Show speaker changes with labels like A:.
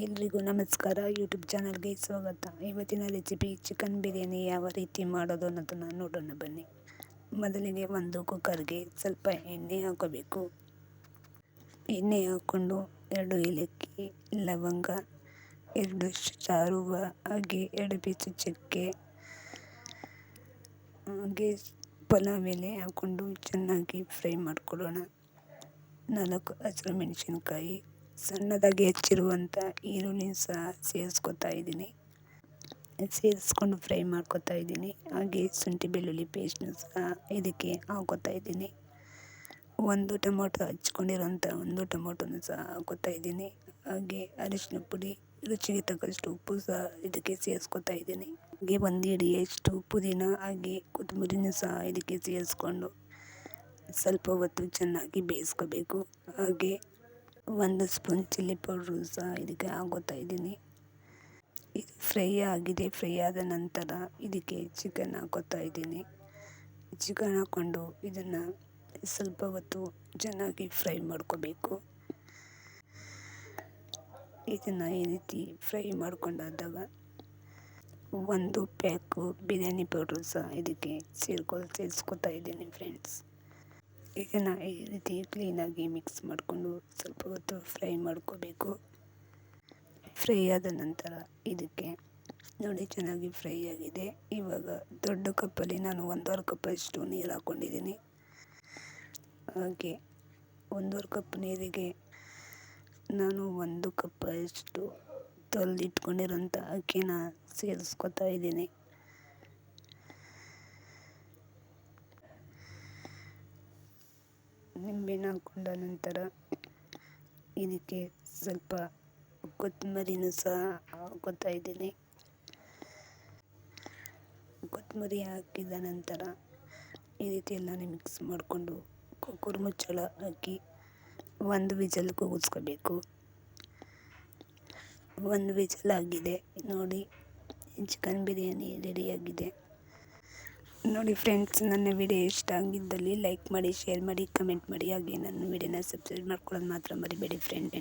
A: ಎಲ್ರಿಗೂ ನಮಸ್ಕಾರ. ಯೂಟ್ಯೂಬ್ ಚಾನಲ್ಗೆ ಸ್ವಾಗತ. ಇವತ್ತಿನ ರೆಸಿಪಿ ಚಿಕನ್ ಬಿರಿಯಾನಿ ಯಾವ ರೀತಿ ಮಾಡೋದು ಅನ್ನೋದನ್ನು ನೋಡೋಣ ಬನ್ನಿ. ಮೊದಲಿಗೆ ಒಂದು ಕುಕ್ಕರ್ಗೆ ಸ್ವಲ್ಪ ಎಣ್ಣೆ ಹಾಕೋಬೇಕು. ಎಣ್ಣೆ ಹಾಕ್ಕೊಂಡು ಎರಡು ಏಲಕ್ಕಿ, ಲವಂಗ, ಎರಡು ಸಾರುವ ಹಾಗೆ ಎರಡು ಪೀಸು ಚಕ್ಕೆ, ಹಾಗೆ ಪಲಾವ್ ಎಲೆ ಹಾಕ್ಕೊಂಡು ಚೆನ್ನಾಗಿ ಫ್ರೈ ಮಾಡ್ಕೊಳ್ಳೋಣ. ನಾಲ್ಕು ಹಸಿರು ಮೆಣಸಿನ್ಕಾಯಿ ಸಣ್ಣದಾಗಿ ಹೆಚ್ಚಿರುವಂಥ ಈರುಳ್ಳಿ ಸಹ ಸೇರಿಸ್ಕೊತಾ ಇದ್ದೀನಿ. ಸೇರಿಸ್ಕೊಂಡು ಫ್ರೈ ಮಾಡ್ಕೊತಾ ಇದ್ದೀನಿ. ಹಾಗೆ ಶುಂಠಿ ಬೆಳ್ಳುಳ್ಳಿ ಪೇಸ್ಟ್ನ ಸಹ ಇದಕ್ಕೆ ಹಾಕೋತಾ ಇದ್ದೀನಿ. ಒಂದು ಟೊಮೊಟೊ ಹಚ್ಕೊಂಡಿರೋಂಥ ಒಂದು ಟೊಮೊಟೊನು ಸಹ ಹಾಕೋತಾ ಇದ್ದೀನಿ. ಹಾಗೆ ಅರಿಶಿನ ಪುಡಿ, ರುಚಿಗೆ ತಕ್ಕಷ್ಟು ಉಪ್ಪು ಸಹ ಇದಕ್ಕೆ ಸೇರಿಸ್ಕೊತಾ ಇದ್ದೀನಿ. ಹಾಗೆ ಒಂದು ಹಿಡಿಯಷ್ಟು ಪುದೀನ, ಹಾಗೆ ಕೊತ್ತಂಬರಿನೂ ಸಹ ಇದಕ್ಕೆ ಸೇರಿಸ್ಕೊಂಡು ಸ್ವಲ್ಪ ಹೊತ್ತು ಚೆನ್ನಾಗಿ ಬೇಯಿಸ್ಕೋಬೇಕು. ಹಾಗೆ ಒಂದು ಸ್ಪೂನ್ ಚಿಲ್ಲಿ ಪೌಡ್ರು ಸಹ ಇದಕ್ಕೆ ಹಾಕೋತಾ ಇದ್ದೀನಿ. ಇದು ಫ್ರೈ ಆಗಿದೆ. ಫ್ರೈ ಆದ ನಂತರ ಇದಕ್ಕೆ ಚಿಕನ್ ಹಾಕೋತಾ ಇದ್ದೀನಿ. ಚಿಕನ್ ಹಾಕ್ಕೊಂಡು ಇದನ್ನು ಸ್ವಲ್ಪ ಹೊತ್ತು ಚೆನ್ನಾಗಿ ಫ್ರೈ ಮಾಡ್ಕೋಬೇಕು. ಇದನ್ನು ಈ ರೀತಿ ಫ್ರೈ ಮಾಡ್ಕೊಂಡಾದಾಗ ಒಂದು ಪ್ಯಾಕು ಬಿರಿಯಾನಿ ಪೌಡ್ರು ಸಹ ಇದಕ್ಕೆ ಸೇರ್ಕೊ ಸೇರಿಸ್ಕೊತಾ ಇದ್ದೀನಿ ಫ್ರೆಂಡ್ಸ್ ಇದನ್ನು ಈ ರೀತಿ ಕ್ಲೀನಾಗಿ ಮಿಕ್ಸ್ ಮಾಡಿಕೊಂಡು ಸ್ವಲ್ಪ ಹೊತ್ತು ಫ್ರೈ ಮಾಡ್ಕೋಬೇಕು. ಫ್ರೈ ಆದ ನಂತರ ಇದಕ್ಕೆ ನೋಡಿ ಚೆನ್ನಾಗಿ ಫ್ರೈ ಆಗಿದೆ. ಇವಾಗ ದೊಡ್ಡ ಕಪ್ಪಲ್ಲಿ ನಾನು ಒಂದೂವರೆ ಕಪ್ಪಷ್ಟು ನೀರು ಹಾಕ್ಕೊಂಡಿದ್ದೀನಿ ಹಾಗೆ ಒಂದೂವರೆ ಕಪ್ ನೀರಿಗೆ ನಾನು ಒಂದು ಕಪ್ಪಷ್ಟು ತೊಳೆದಿಟ್ಕೊಂಡಿರೋಂಥ ಅಕ್ಕಿನ ಸೇರಿಸ್ಕೊತಾ ಇದ್ದೀನಿ. ನಿಂಬೆಹಣ್ಣು ಹಾಕ್ಕೊಂಡ ನಂತರ ಇದಕ್ಕೆ ಸ್ವಲ್ಪ ಕೊತ್ತಂಬರಿನೂ ಸಹ ಹಾಕೋತಾ ಇದ್ದೀನಿ. ಕೊತ್ತಂಬರಿ ಹಾಕಿದ ನಂತರ ಈ ರೀತಿ ಎಲ್ಲನೇ ಮಿಕ್ಸ್ ಮಾಡಿಕೊಂಡು ಕುಕ್ಕರ್ ಮುಚ್ಚಳ ಹಾಕಿ ಒಂದು ವಿಜಲ್ ಕೂಗಿಸ್ಕೋಬೇಕು. ಒಂದು ವಿಜಲ್ ಆಗಿದೆ ನೋಡಿ, ಚಿಕನ್ ಬಿರಿಯಾನಿ ರೆಡಿಯಾಗಿದೆ ನೋಡಿ ಫ್ರೆಂಡ್ಸ್ ನನ್ನ ವಿಡಿಯೋ ಇಷ್ಟ ಆಗಿದ್ದಲ್ಲಿ ಲೈಕ್ ಮಾಡಿ ಶೇರ್ ಮಾಡಿ ಕಮೆಂಟ್ ಮಾಡಿ. ಹಾಗೆ ನನ್ನ ವಿಡಿಯೋನ ಸಬ್ಸ್ಕ್ರೈಬ್ ಮಾಡ್ಕೊಳ್ಳೋದು ಮಾತ್ರ ಮರಿಬೇಡಿ ಫ್ರೆಂಡ್